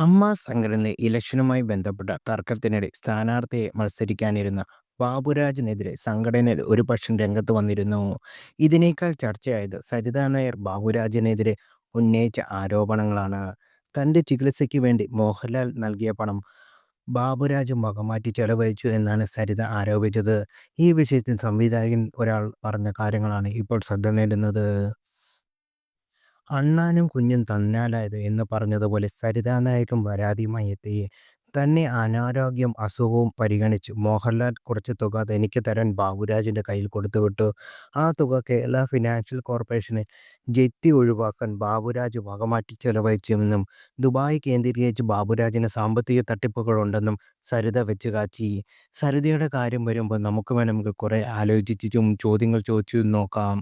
അമ്മ സംഘടനയിലെ ഇലക്ഷനുമായി ബന്ധപ്പെട്ട തർക്കത്തിനിടെ സ്ഥാനാർത്ഥിയെ മത്സരിക്കാനിരുന്ന ബാബുരാജിനെതിരെ സംഘടനയിൽ ഒരു പക്ഷം രംഗത്ത് വന്നിരുന്നു. ഇതിനേക്കാൾ ചർച്ചയായത് സരിതാ നായർ ബാബുരാജിനെതിരെ ഉന്നയിച്ച ആരോപണങ്ങളാണ്. തന്റെ ചികിത്സയ്ക്ക് വേണ്ടി മോഹൻലാൽ നൽകിയ പണം ബാബുരാജ് മുഖമാറ്റി ചെലവഴിച്ചു എന്നാണ് സരിത ആരോപിച്ചത്. ഈ വിഷയത്തിൽ സംവിധായകൻ ഒരാൾ പറഞ്ഞ കാര്യങ്ങളാണ് ഇപ്പോൾ ശ്രദ്ധ നേടുന്നത്. അണ്ണാനും കുഞ്ഞും തന്നാലായത് എന്ന് പറഞ്ഞതുപോലെ സരിതാ നായരും വരാതിയുമായി എത്തി. തന്നെ അനാരോഗ്യം അസുഖവും പരിഗണിച്ച് മോഹൻലാൽ കുറച്ച് തുക തനിക്ക് തരാൻ ബാബുരാജിന്റെ കയ്യിൽ കൊടുത്തുവിട്ടു. ആ തുക കേരള ഫിനാൻഷ്യൽ കോർപ്പറേഷനെ ജെത്തി ഒഴിവാക്കാൻ ബാബുരാജ് വകമാറ്റി ചെലവഴിച്ചുവെന്നും ദുബായ് കേന്ദ്രീകരിച്ച് ബാബുരാജിന് സാമ്പത്തിക തട്ടിപ്പുകളുണ്ടെന്നും സരിത വെച്ച് കാച്ചി സരിതയുടെ കാര്യം വരുമ്പോൾ നമുക്ക് വേണമെങ്കിൽ കുറേ ആലോചിച്ചും ചോദ്യങ്ങൾ ചോദിച്ചു നോക്കാം.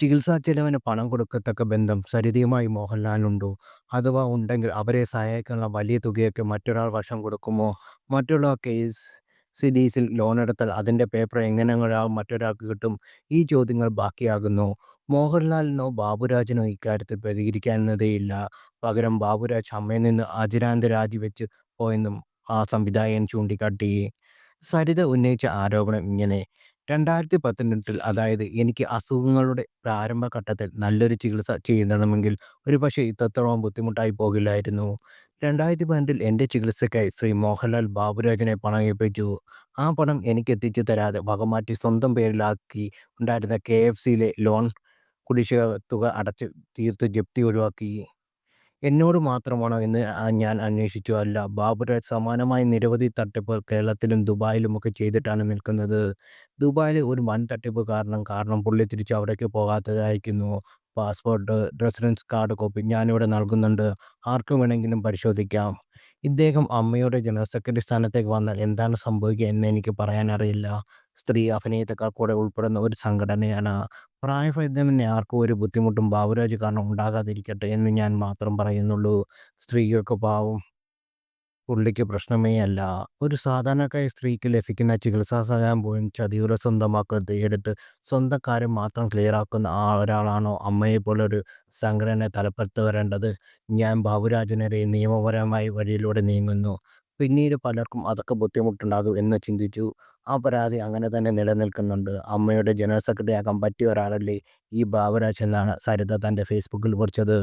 ചികിത്സാച്ചെലവിന് പണം കൊടുക്കത്തക്ക ബന്ധം സരിതയുമായി മോഹൻലാലിനുണ്ടോ? അഥവാ ഉണ്ടെങ്കിൽ അവരെ സഹായിക്കാനുള്ള വലിയ തുകയൊക്കെ മറ്റൊരാൾ വശം കൊടുക്കുമോ? മറ്റുള്ള കേസ് സിഡീസിൽ ലോൺ എടുത്താൽ അതിന്റെ പേപ്പർ എങ്ങനെയാകും മറ്റൊരാൾക്ക് കിട്ടും? ഈ ചോദ്യങ്ങൾ ബാക്കിയാകുന്നു. മോഹൻലാലിനോ ബാബുരാജിനോ ഇക്കാര്യത്തിൽ പ്രതികരിക്കാവുന്നതേയില്ല. പകരം ബാബുരാജ് അമ്മയിൽ നിന്ന് അചിരാനന്ദ രാജിവെച്ച് പോയെന്നും ആ സംവിധായകൻ ചൂണ്ടിക്കാട്ടി. സരിത ഉന്നയിച്ച ആരോപണം ഇങ്ങനെ. രണ്ടായിരത്തി പതിനെട്ടിൽ അതായത് എനിക്ക് അസുഖങ്ങളുടെ പ്രാരംഭഘട്ടത്തിൽ നല്ലൊരു ചികിത്സ ചെയ്യണമെങ്കിൽ ഒരുപക്ഷേ ഇത്രത്തോളം ബുദ്ധിമുട്ടായി പോകില്ലായിരുന്നു. രണ്ടായിരത്തി പതിനെട്ടിൽ എന്റെ ചികിത്സയ്ക്കായി ശ്രീ മോഹൻലാൽ ബാബുരാജിനെ പണം ഏൽപ്പിച്ചു. ആ പണം എനിക്ക് എത്തിച്ചു തരാതെ വകമാറ്റി സ്വന്തം പേരിലാക്കി ഉണ്ടായിരുന്ന കെഎഫ്സിയിലെ ലോൺ കുടിശ്ശിക തുക അടച്ച് തീർത്ത് ജപ്തി ഒഴിവാക്കി. എന്നോട് മാത്രമാണോ എന്ന് ഞാൻ അന്വേഷിച്ചു. അല്ല, ബാബുരാജ് സമാനമായ നിരവധി തട്ടിപ്പുകൾ കേരളത്തിലും ദുബായിലുമൊക്കെ ചെയ്തിട്ടാണ് നിൽക്കുന്നത്. ദുബായിൽ ഒരു വൻ തട്ടിപ്പ് കാരണം കാരണം പുള്ളി തിരിച്ച് അവിടേക്ക് പോകാത്തതായിരിക്കുന്നു പാസ്പോർട്ട്, റെസിഡൻസ് കാർഡ് കോപ്പി ഞാനിവിടെ നൽകുന്നുണ്ട്. ആർക്കും വേണമെങ്കിലും പരിശോധിക്കാം. ഇദ്ദേഹം അമ്മയുടെ ജനറൽ സെക്രട്ടറി സ്ഥാനത്തേക്ക് വന്നാൽ എന്താണ് സംഭവിക്കുക എന്ന് എനിക്ക് പറയാനറിയില്ല. സ്ത്രീ അഭിനേതാക്കൾ കൂടെ ഉൾപ്പെടുന്ന ഒരു സംഘടനയാണ്. പ്രായഭേദമന്യേ ആർക്കും ഒരു ബുദ്ധിമുട്ടും ഭാവരാജ് കാരണം ഉണ്ടാകാതിരിക്കട്ടെ എന്ന് ഞാൻ മാത്രം പറയുന്നുള്ളൂ. സ്ത്രീകൾക്ക് പാവം പുള്ളിക്ക് പ്രശ്നമേ അല്ല ഒരു സാധാരണക്കായ സ്ത്രീക്ക് ലഭിക്കുന്ന ചികിത്സാ സഹായം പോലും ചതിയിലൂടെ സ്വന്തമാക്കുന്നത് എടുത്ത് സ്വന്തം കാര്യം മാത്രം ക്ലിയറാക്കുന്ന ഒരാളാണോ അമ്മയെ പോലൊരു സംഘടന തലപ്പത്ത് വരേണ്ടത്? ഞാൻ ബാബുരാജനെ നിയമപരമായ വഴിയിലൂടെ നീങ്ങുന്നു. പിന്നീട് പലർക്കും അതൊക്കെ ബുദ്ധിമുട്ടുണ്ടാകും എന്ന് ചിന്തിച്ചു. ആ പരാതി അങ്ങനെ തന്നെ നിലനിൽക്കുന്നുണ്ട്. അമ്മയുടെ ജനറൽ സെക്രട്ടറി ആകാൻ പറ്റിയ ഒരാളല്ലേ ഈ ബാബുരാജ് എന്നാണ് സരിത തന്റെ ഫേസ്ബുക്കിൽ കുറിച്ചത്.